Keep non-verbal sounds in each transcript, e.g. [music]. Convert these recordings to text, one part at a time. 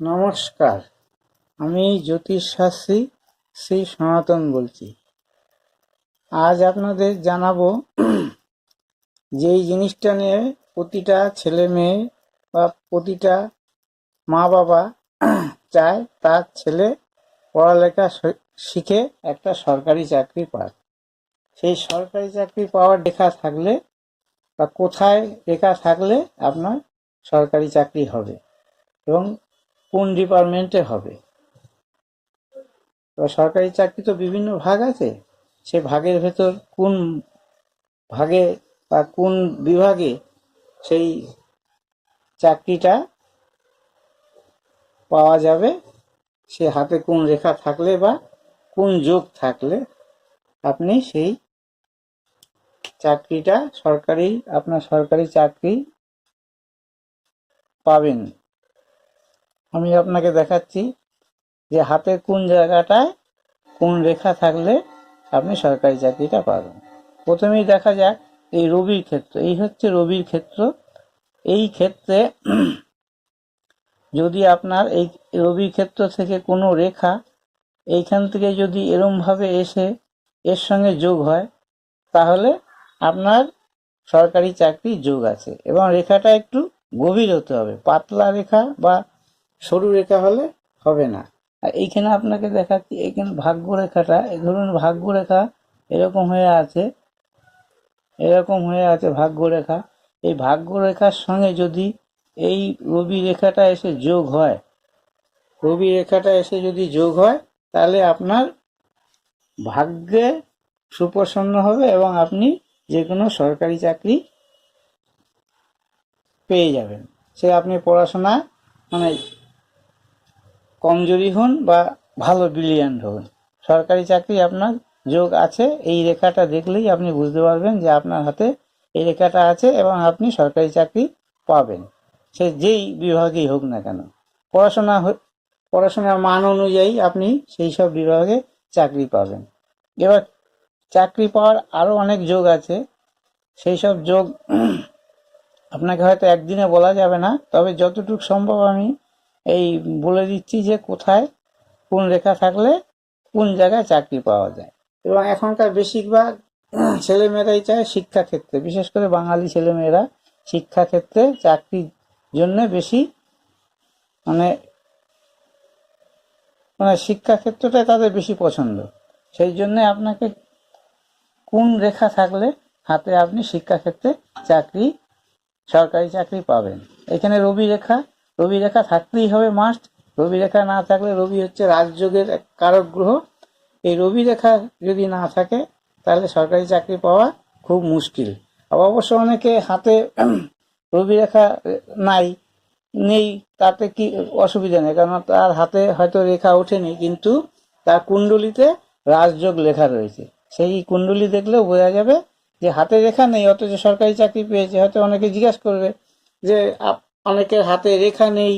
নমস্কার, আমি জ্যোতিষশাস্ত্রী শ্রী সনাতন বলছি। আজ আপনাদের জানাব যেই জিনিসটা নিয়ে প্রতিটা ছেলে মেয়ে বা প্রতিটা মা বাবা চায়, তার ছেলে পড়ালেখা শিখে একটা সরকারি চাকরি পাক। সেই সরকারি চাকরি পাওয়ার লেখা থাকলে বা কোথায় লেখা থাকলে আপনার সরকারি চাকরি হবে এবং কোন ডিপার্টমেন্টে হবে? সরকারি চাকরি তো বিভিন্ন ভাগ আছে। সে ভাগের ভেতর কোন ভাগে বা কোন বিভাগে সেই চাকরিটা পাওয়া যাবে? সে হাতে কোন রেখা থাকলে বা কোন যোগ থাকলে আপনি সেই চাকরিটা সরকারি, আপনার সরকারি চাকরি পাবেন। আমি আপনাকে দেখাচ্ছি যে হাতে কোন জায়গাটায় কোন রেখা থাকলে আপনি সরকারি চাকরিটা পাবেন। প্রথমেই দেখা যাক এই রবির ক্ষেত্র। এই হচ্ছে রবির ক্ষেত্র। এই ক্ষেত্রে যদি আপনার এই রবির ক্ষেত্র থেকে কোনো রেখা এইখান থেকে যদি এরমভাবে এসে এর সঙ্গে যোগ হয়, তাহলে আপনার সরকারি চাকরি যোগ আছে এবং রেখাটা একটু গভীর হতে হবে। পাতলা রেখা বা সরু রেখা হলে হবে না। আর এইখানে আপনাকে দেখাচ্ছি, এইখানে ভাগ্য রেখাটা এই ধরুন ভাগ্য রেখা এরকম হয়ে আছে, এরকম হয়ে আছে ভাগ্য রেখা এই ভাগ্য রেখার সঙ্গে যদি এই রবি রেখাটা এসে যোগ হয়, রবি রেখাটা এসে যদি যোগ হয়, তাহলে আপনার ভাগ্যে সুপ্রসন্ন হবে এবং আপনি যে কোনো সরকারি চাকরি পেয়ে যাবেন। সে আপনি পড়াশোনা মানে কমজোরি হন বা ভালো ব্রিলিয়ান্ট হন। সরকারি চাকরি আপনার যোগ আছে, এই রেখাটা দেখলেই আপনি বুঝতে পারবেন যে আপনার হাতে এই রেখাটা আছে এবং আপনি সরকারি চাকরি পাবেন। সে যেই বিভাগেই হোক না কেন। পড়াশোনা পড়াশোনার মান অনুযায়ী আপনি সেই সব বিভাগে চাকরি পাবেন। এবার চাকরি পাওয়ার আরও অনেক যোগ আছে। সেই সব যোগ [clears throat] আপনাকে হয়তো একদিনে বলা যাবে না, তবে যতটুকু সম্ভব আমি এই বলে দিচ্ছি যে কোথায় কোন রেখা থাকলে কোন জায়গায় চাকরি পাওয়া যায়। এবং এখনকার বেশিরভাগ ছেলেমেয়েরাই চায় শিক্ষাক্ষেত্রে, বিশেষ করে বাঙালি ছেলেমেয়েরা শিক্ষাক্ষেত্রে চাকরির জন্য বেশি মানে মানে শিক্ষাক্ষেত্রটাই তাদের বেশি পছন্দ। সেই জন্যে আপনাকে কোন রেখা থাকলে হাতে আপনি শিক্ষাক্ষেত্রে চাকরি, সরকারি চাকরি পাবেন। এখানে রবি রেখা রবি রেখা থাকতেই হবে মাস্ট রবি রেখা না থাকলে রবি হচ্ছে রাজযোগের কারক গ্রহ। এই রবি রেখা যদি না থাকে, তাহলে সরকারি চাকরি পাওয়া খুব মুশকিল। অবশ্য অনেকে হাতে [clears throat] রবি রেখা নাই, নেই, তাতে কি অসুবিধা নেই? কারণ তার হাতে হয়তো রেখা ওঠেনি, কিন্তু তার কুণ্ডলিতে রাজযোগ লেখা রয়েছে। সেই কুণ্ডলি দেখলেও বোঝা যাবে যে হাতে রেখা নেই, অথচ সরকারি চাকরি পেয়েছে। হয়তো অনেকে জিজ্ঞাসা করবে যে অনেকের হাতে রেখা নেই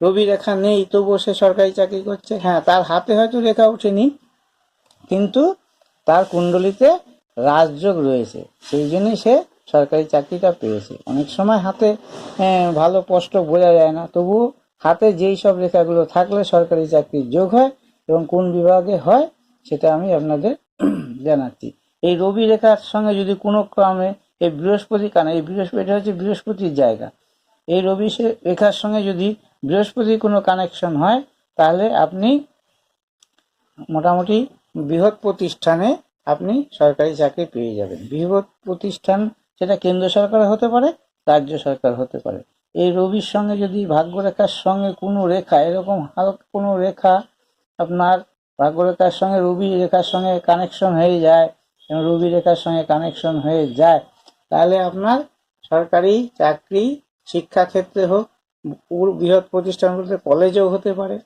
রবি রেখা নেই, তবুও সে সরকারি চাকরি করছে। হ্যাঁ তার হাতে হয়তো রেখা ওঠেনি, কিন্তু তার কুণ্ডলিতে রাজযোগ রয়েছে। সেই জন্যই সে সরকারি চাকরিটা পেয়েছে। অনেক সময় হাতে ভালো স্পষ্ট বোঝা যায় না। তবুও হাতে যেই সব রেখাগুলো থাকলে সরকারি চাকরির যোগ হয় এবং কোন বিভাগে হয়, সেটা আমি আপনাদের [clears throat] জানাচ্ছি। এই রবি রেখার সঙ্গে যদি কোনো ক্রমে, এই বৃহস্পতি কানে এই বৃহস্পতি, এটা হচ্ছে বৃহস্পতির জায়গা। এই রবি রেখার সঙ্গে যদি বৃহস্পতির কোনো কানেকশন হয়, তাহলে আপনি মোটামুটি বৃহৎ প্রতিষ্ঠানে আপনি সরকারি চাকরি পেয়ে যাবেন। বৃহৎ প্রতিষ্ঠান সেটা কেন্দ্র সরকার হতে পারে, রাজ্য সরকার হতে পারে। এই রবির সঙ্গে যদি ভাগ্যরেখার সঙ্গে কোনো রেখা, এরকম হালকা কোনো রেখা আপনার ভাগ্যরেখার সঙ্গে, রবি রেখার সঙ্গে কানেকশন হয়ে যায়, এবং রবি রেখার সঙ্গে কানেকশন হয়ে যায়, তাহলে আপনার সরকারি চাকরি শিক্ষাক্ষেত্রে হোক বৃহৎ প্রতিষ্ঠানগুলোতে কলেজেও হতে পারে।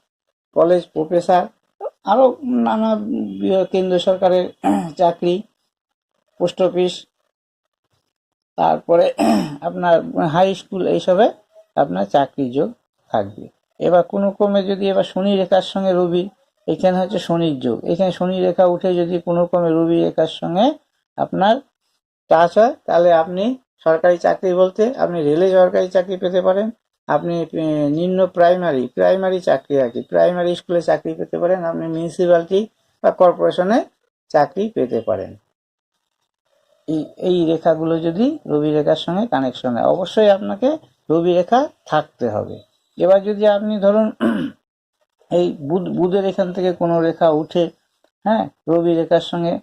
কলেজ প্রফেসর আরও নানা বৃহৎ কেন্দ্র সরকারের [clears throat] চাকরি, পোস্ট অফিস, তারপরে [clears throat] আপনার হাই স্কুল, এইসবে আপনার চাকরি যোগ থাকবে। এবার কোনো ক্রমে যদি এবার শনি রেখার সঙ্গে রবি, এখানে হচ্ছে শনির যোগ। এখানে শনি রেখা উঠে যদি কোনো ক্রমে রবি রেখার সঙ্গে আপনার টাচ হয়, তাহলে আপনি সরকারি চাকরি বলতে আপনি রেলে সরকারি চাকরি পেতে পারেন, আপনি নিম্ন প্রাইমারি প্রাইমারি চাকরি আর কি, প্রাইমারি স্কুলে চাকরি পেতে পারেন, আপনি মিউনিসিপ্যালিটি বা কর্পোরেশনে চাকরি পেতে পারেন। এই এই রেখাগুলো যদি রবি রেখার সঙ্গে কানেকশন হয়, অবশ্যই আপনাকে রবি রেখা থাকতে হবে। এবার যদি আপনি ধরুন, এই বুধ, বুধের এখান থেকে কোনো রেখা উঠে হ্যাঁ রবি রেখার সঙ্গে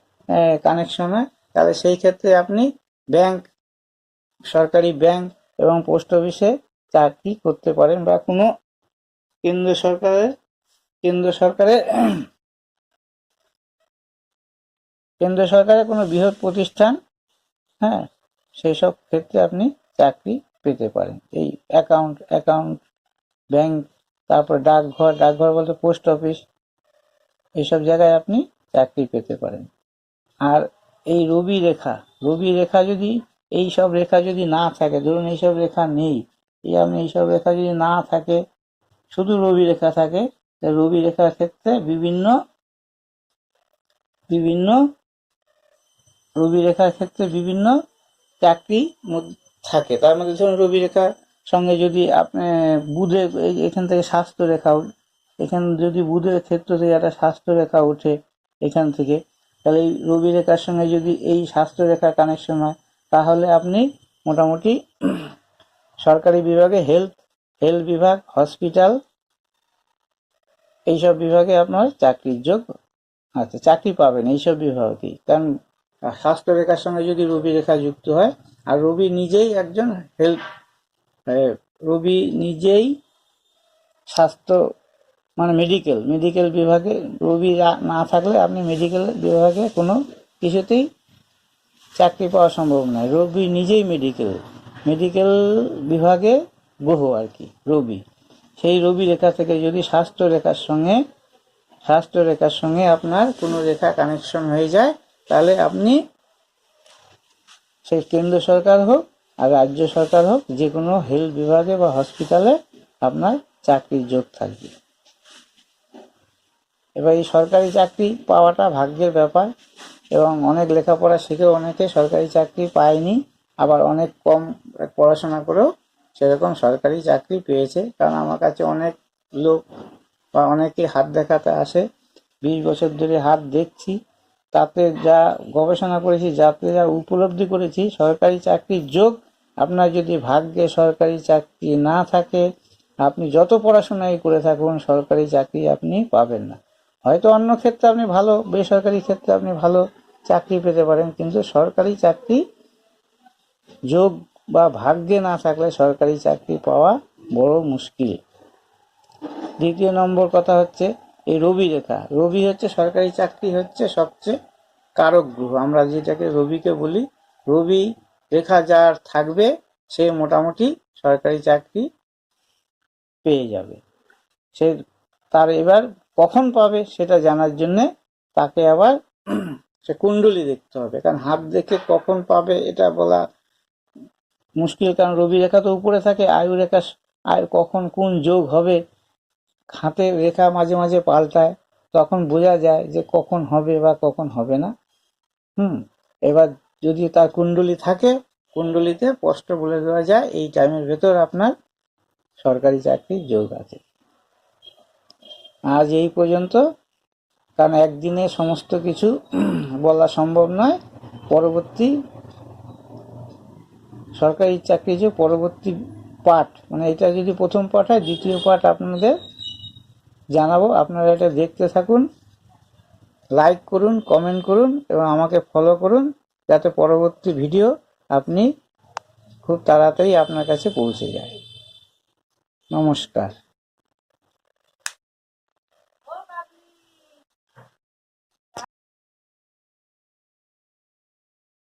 কানেকশন হয়, তাহলে সেই ক্ষেত্রে আপনি ব্যাংক সরকারি ব্যাংক এবং পোস্ট অফিসে চাকরি করতে পারেন বা কোনো কেন্দ্র সরকারের কেন্দ্র সরকারের [clears throat] কেন্দ্র সরকারের কোনো বৃহৎ প্রতিষ্ঠান হ্যাঁ সেই সব ক্ষেত্রে আপনি চাকরি পেতে পারেন। এই অ্যাকাউন্ট অ্যাকাউন্ট ব্যাংক তারপর ডাকঘর ডাকঘর বলতে পোস্ট অফিস এইসব জায়গায় আপনি চাকরি পেতে পারেন। আর এই রবি রেখা রবি রেখা যদি এই সব রেখা যদি না থাকে, ধরুন এইসব রেখা নেই, এই আপনি এইসব রেখা যদি না থাকে, শুধু রবি রেখা থাকে রবি রেখার ক্ষেত্রে বিভিন্ন বিভিন্ন রবি রেখার ক্ষেত্রে বিভিন্ন চাকরি থাকে। তার মধ্যে ধরুন রবি রেখার সঙ্গে যদি আপনি বুধের এখান থেকে স্বাস্থ্য রেখা এখান যদি বুধের ক্ষেত্র থেকে একটা স্বাস্থ্য রেখা ওঠে এখান থেকে, তাহলে এই রবি রেখার সঙ্গে যদি এই স্বাস্থ্য রেখার কানেকশন হয় তাহলে আপনি মোটামুটি সরকারি বিভাগে হেলথ হেলথ বিভাগ হসপিটাল এইসব বিভাগে আপনার চাকরির যোগ আচ্ছা চাকরি পাবেন এইসব বিভাগেই কারণ স্বাস্থ্য রেখার সঙ্গে যদি রবি রেখা যুক্ত হয়, আর রবি নিজেই একজন হেলথ রবি নিজেই স্বাস্থ্য মানে মেডিকেল মেডিকেল বিভাগে রবি না- না থাকলে আপনি মেডিকেল বিভাগে কোনো কিছুতেই চাকরি পাওয়া সম্ভব নয়। রবি নিজেই মেডিকেল মেডিকেল বিভাগে গ্রহ আর কি রবি সেই রবি রেখা থেকে যদি স্বাস্থ্য রেখার সঙ্গে, স্বাস্থ্য রেখার সঙ্গে আপনার কোনো রেখা কানেকশন হয়ে যায়, তাহলে আপনি সেই কেন্দ্র সরকার হোক আর রাজ্য সরকার হোক, যে কোনো হেলথ বিভাগে বা হসপিটালে আপনার চাকরির যোগ থাকবে। এবার এই সরকারি চাকরি পাওয়াটা ভাগ্যের ব্যাপার। এবং অনেক লেখাপড়া শিখেও অনেকে সরকারি চাকরি পায়নি, আবার অনেক কম পড়াশোনা করেও সেরকম সরকারি চাকরি পেয়েছে। কারণ আমার কাছে অনেক লোক বা অনেকে হাত দেখাতে আসে, বিশ বছর ধরে হাত দেখছি। তাতে যা গবেষণা করেছি, যাতে যা উপলব্ধি করেছি, সরকারি চাকরির যোগ আপনার যদি ভাগ্যে সরকারি চাকরি না থাকে, আপনি যত পড়াশোনাই করে থাকুন, সরকারি চাকরি আপনি পাবেন না। হয়তো অন্য ক্ষেত্রে আপনি ভালো, বেসরকারি ক্ষেত্রে আপনি ভালো চাকরি পেতে পারেন, কিন্তু সরকারি চাকরি যোগ বা ভাগ্যে না থাকলে সরকারি চাকরি পাওয়া বড় মুশকিল। দ্বিতীয় নম্বর কথা হচ্ছে এই রবি রেখা। রবি হচ্ছে সরকারি চাকরি হচ্ছে সবচেয়ে কারক গ্রহ। আমরা যেটাকে রবিকে বলি, রবি রেখা যার থাকবে, সে মোটামুটি সরকারি চাকরি পেয়ে যাবে। সে তার এবার কখন পাবে সেটা জানার জন্যে তাকে আবার সে কুণ্ডলি দেখতে হবে। কারণ হাত দেখে কখন পাবে এটা বলা মুশকিল। কারণ রবি রেখা তো উপরে থাকে আয়ু রেখা আয়ু কখন কোন যোগ হবে হাতে রেখা মাঝে মাঝে পাল্টায়, তখন বোঝা যায় যে কখন হবে বা কখন হবে না। হুম, এবার যদি তার কুণ্ডলি থাকে, কুণ্ডলিতে স্পষ্ট বলে দেওয়া যায়, এই টাইমের ভেতর আপনার সরকারি চাকরির যোগ আছে। আজ এই পর্যন্ত। কারণ একদিনে সমস্ত কিছু বলা সম্ভব নয়। পরবর্তী সরকারি চাকরি যে পরবর্তী পাঠ মানে এটা যদি প্রথম পাঠ হয়, দ্বিতীয় পাঠ আপনাদের জানাব। আপনারা এটা দেখতে থাকুন, লাইক করুন, কমেন্ট করুন এবং আমাকে ফলো করুন যাতে পরবর্তী ভিডিও আপনি খুব তাড়াতাড়ি আপনার কাছে পৌঁছে যায়। নমস্কার।